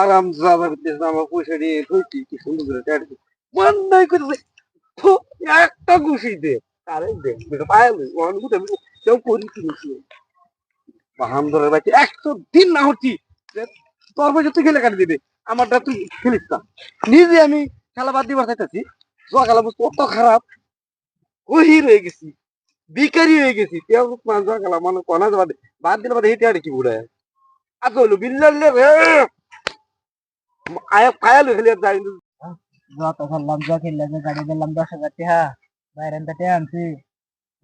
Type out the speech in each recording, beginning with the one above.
আরাম দেশ আমার পয়সা নিয়ে ধরছি কি সুন্দর করে একটা ঘুষি দে, আরে দে বেটা পায়াল গুতে কেউ করি কিনছি বাহাম ধরে বাকি একশো দিন না হচ্ছি তোর পয়সা তুই খেলে কাটি দিবে, আমারটা তুই খেলিস না। নিজে আমি খেলা বাদ দিবার চাইতেছি খেলা বস্তু অত খারাপ ওই রয়ে গেছি বিকারি হয়ে গেছি, কেউ মান জোয়া খেলা মানে কনা বাদ দিলে বাদে হেঁটে আড়ি কি বুড়ায়। আগলো বিল্লালে রে আয়া পায়ালো খেলে আর যাই যত খেললাম যা খেললাম যে গাড়ি দিলাম দশ হাজার টাকা বাইরে টাকা আনছি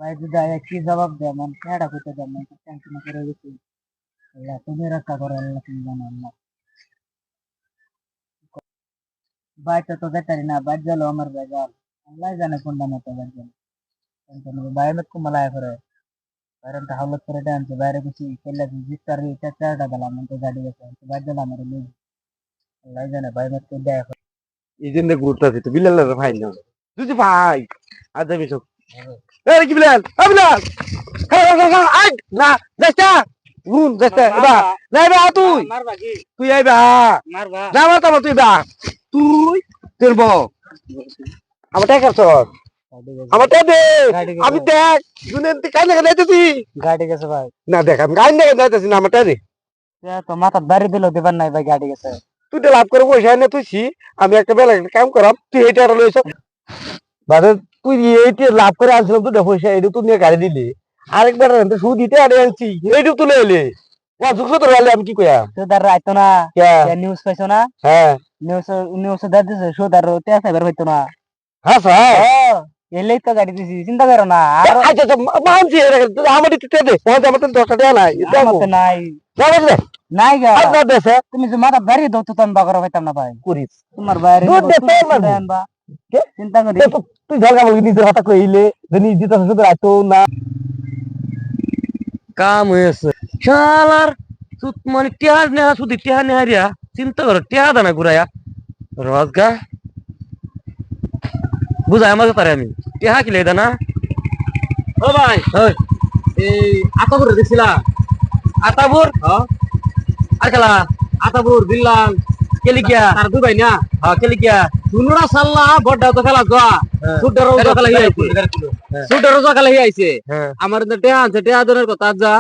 ভাই যদি আয়া কি জবাব দেয় man কেডা কইতে দেয় man টেনশন করে গেছি আল্লাহ তুমি রক্ষা করো আল্লাহ তুমি জানো আল্লাহ বাইটা তো বেটারি না বাইর গেল আমার বেজাল আল্লাহ জানে কোনটা মতো বাইর গেল টেনশন নেই বাইরে মেট কুমালায় করে বাইরে তো হাওলাত করে আনছে বাইরে কিছু খেললে জিতার চারটা দিলাম তো আল্লাহ জানে এই জন্য তো ভাই না। তুই ভাই আর যাবি সব এই কি বিলাল? আ বিলাল! হ্যাঁ আই না যাইতা গুন যাইতা এবা না এবা তুই। মারবা কি? তুই আইবা। মারবা। না মারতা তুই বা তুই তোর বউ। আমার টাকা সর আমার টাকা দে। আমি দেখ কাই যাইতেছি গাড়ি গেছে ভাই। না দেখ আমি কাই লাগা যাইতেছি না আমার টাকা দে। তো মাথা বাড়ি দিল দিবার নাই ভাই গাড়ি গেছে। তুই তো লাভ করে পয়সা এনে তুইছি আমি একটা বেলা একটা কাম করাম তুই এইটা আর লইছ। বাদে তুই এইটা লাভ করে আনছিলাম তুই পয়সা এইটা তুই নিয়ে গাড়ি দিলি। আরেকবার সুদ দিতে আরে আনছি এইটা তুলে এলে তো আমি কি কইয়া সুদার আইতো না নিউজ পাইছো না? হ্যাঁ। নিউজ নিউজ দাদ দিছে সুদার তে আছে বের হইতো না। হ্যাঁ স্যার। এলেই তো গাড়ি দিছি চিন্তা করো না আর আচ্ছা আচ্ছা মানছি আমার দিতে দে আমার তো নাই আমার তো নাই। নাই গা। আপনার দেশে? তুমি যে মাথা বাড়ি দাও তো আমি বাগর হইতাম না ভাই। করিস তোমার বাইরে দুধ দে, চিন্তা করি তুই ঝগড়া বলবি নিজের কথা কইলে যে নিজে তো শুধু রাখতো না। কাম হয়েছে। শালার সুত মানে টিয়া নেহা শুধু টিয়া নেহারিয়া চিন্তা করো টিয়া দানা ঘুরাইয়া। রজগা বুঝাই আমার তারে আমি। টিয়া কিলে দানা ও ভাই এই আতাপুর দেখছিলাম আতাবুর? আর খেলা আতাপুর দিল্লাম কেলি গিয়া তার দুই ভাই না? হ্যাঁ কেলি গিয়া শুনুরা সাল্লা বড়টা তো খেলা গোয়া। সুডার রোজা খেলা হিয়াইছে। সুডার রোজা খেলা হিয়াইছে। হ্যাঁ। আমার তো টেয়া আছে টেয়া দনের কথা যা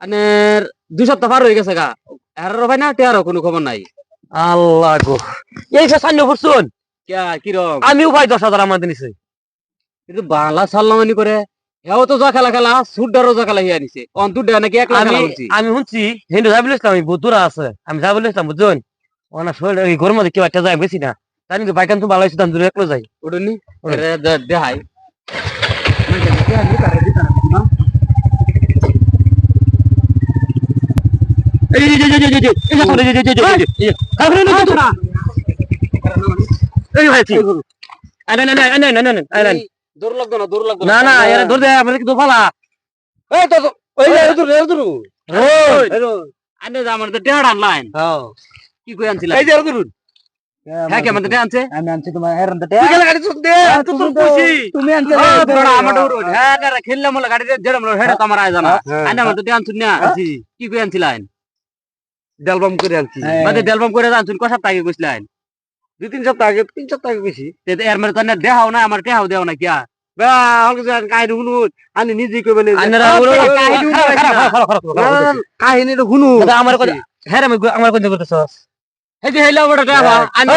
মানে দুই সপ্তাহ পার হয়ে গেছে গা। এর ভাই না টেয়ারও কোনো খবর নাই। আল্লাহ গো। এই সে সান্য ফুরছুন কিয়া কিরম? আমিও ভাই দশ হাজার আমার দিনিছি কিন্তু বাংলা সাল্লামানি করে হেও তো যা খেলা খেলা সুডার রোজা খেলা হিয়া নিছে অন্তর দেয়া নাকি একলা আমি শুনছি হিন্দু ইসলাম বুদ্ধুরা আছে আমি যাই বলে ইসলাম বুঝছেন ওনা শরীর এই গরম মধ্যে কেউ একটা যায় বেশি না তাই কিন্তু বাইকান তো ভালো হয়েছে দাম দূরে একলো যাই ওটা দেহাই এই যে যে যে যে যে এই যে যে যে যে যে যে কাকরে না তো এই ভাই ঠিক না না না না না না না দূর লাগতো না দূর লাগতো না। না এরা ধরে দেয় আমাদের কি তো ফালা এই তো তো- ওই যে এদুর এদুর আনে যা আমার তো টেহাড় আনলাইন কি কই আনছিলা? এই যে এদুর হ্যাঁ কে আমাদের আনছে? আমি আনছি তোমার হেরন তো তুই গেলে গাড়ি চুক দে হ্যাঁ, তুই তুমি তো তো- খুশি। তুমি আনছো বড়া, আমার দৌড়। হ্যাঁ, না, গাড়ি আয় জানা। হ্যাঁ। আমার তো আনছুন না। আনছি কি কই করে আনছি। বাদে ডেলবাম করে আনছুন, ক সপ্তাহ আগে কইছিলেন? দুই তিন সপ্তাহ আগে তিন সপ্তাহ আগে তো এর মানে তো না দেহাও না, আমার টেহাও দেও না কিয়া? কাহিনীটা শুনু আমার কথা হ্যাঁ আমি আমার কথা আন্না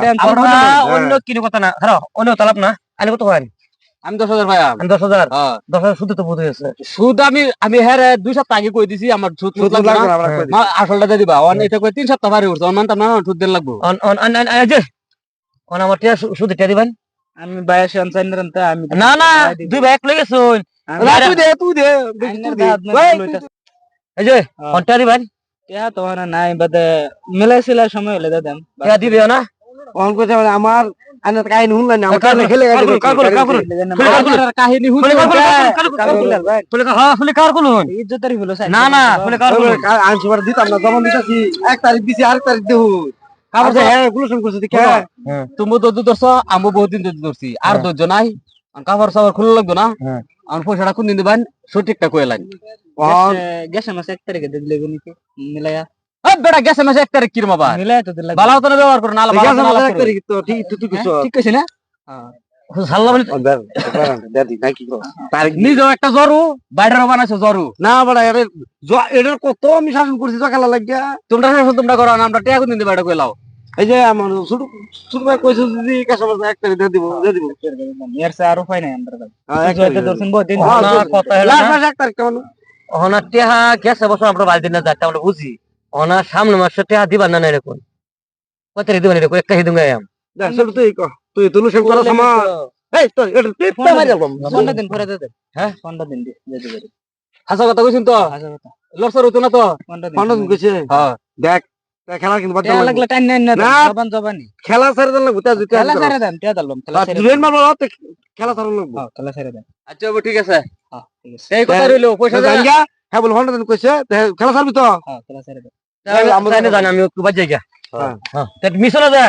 হ্যাঁ, হ্যাঁ। অন্য কিনো কথা না খারাপ অন্য তালাপ না আনি কত হয়? আমি দশ হাজার পাইয়াম। আমি। দশ হাজার? হ্যাঁ। দশ হাজার শুধু তো বোধ হয়েছে সুদ আমি আমি হ্যাঁ দুই সপ্তাহ আগে কই দিছি আমার সুদ সুদ লাগবে লাগবে না। না, আমরা কই দিছি। মা, আসলটা দিয়ে দিবা। অন এটা কই তিন সপ্তাহ পারে উঠছে। অন মানতাম না সুদ দেন লাগবো। অন অন অন অন এই যে অন আমার টিয়া শু- টিয়া দিবেন। আমি বয়স না না দুই ভাই এক লগে শুন। আমি- না, তুই দে তুই দে আইনের দাঁত না ওই, লইতা- এই যে হ্যাঁ। অন টিয়া দিবেন। তো না নাই বাদে সময় হলে টিয়া দিবে না। অন কইতে হবে আমার কাহিনী শুনলেন না না দিতাম না জমা দিতাছি। এক তারিখ দিছি আরেক তারিখ। তুমি ধরছো আমি ধরছি। আর হ্যাঁ। ধৈর্য নাই কাপড় সাপড় খুলে লাগতো না। হ্যাঁ। আমার পয়সাটা কোন দিন দিবেন সঠিকটা কয়ে লাইন। গ্যাসের মাসে এক তারিখে দিলে মিলাইয়া। হ্যাঁ বেটা গেছে মাসে এক তারিখ কিরম আবার? মিলাই তো ব্যবহার করো না ঠিক আছে আমাদের এক তারিখ তো ঠিক তুই তুই কিছু ঠিক আছে না। সাল্লাহ বলে দাদি নাকি তারিখ নিজেও একটা জরু বাইরেও বানাইছো জরু। না বড় এর এটার কত আমি শাসন করছি লাগিয়া? তোমরা শাসন তোমরা করো না আমরা টিয়া দিন বাইরে কইলাও এই যে আমার ছোট ছোট ভাই কইছে যদি কাস্টমার এক তারিখ দিয়ে দিব দিয়ে দিব। এর সে আর উপায় নাই আমরা হ্যাঁ, এক তারিখ। দর্শন বহুত দিন হ্যাঁ, না, কথা হলো এক তারিখ কেমন? অনার টেহা গেছে বছর আমরা বাড়ি দিন না যাতে আমরা বুঝি। অনার সামনে মাসে টেহা দিবা না এরকম কত রে দিবা না এরকম একটা হিদুঙ্গা আম। তুই ক তুই তুলু সেন করার সময় এই তো এটা টিপটা মারি আলবাম পনেরো দিন পরে দে দে। হ্যাঁ? পনেরো দিন দি যেতে পারি হাসা কথা কইছেন তো? আচ্ছা কথা। লসর হতো না তো? পনেরো দিন। কইছে? হ্যাঁ। দেখ খেলা কিন্তু বাদ টেয়া লাগলে টাইম নাই না না। জবান জবানি। খেলা ছেড়ে জিতে খেলা ছেড়ে দেন টেয়া দিলাম খেলা ছেড়ে দেন। দুজন মারবো তো খেলা ছাড়া লাগবো। হ্যাঁ খেলা ছেড়ে দেন। আচ্ছা ঠিক আছে। হ্যাঁ ঠিক আছে। এই কথা রইল পয়সা দেন জানগা হ্যাঁ বল হন্ডা দিন কইছে দেখ, খেলা ছাড়বি তো? হ্যাঁ খেলা ছেড়ে দেন। আমরা- জানি জানি আমি একটু বাজে গিয়া। হ্যাঁ। হ্যাঁ। মিশনে যায়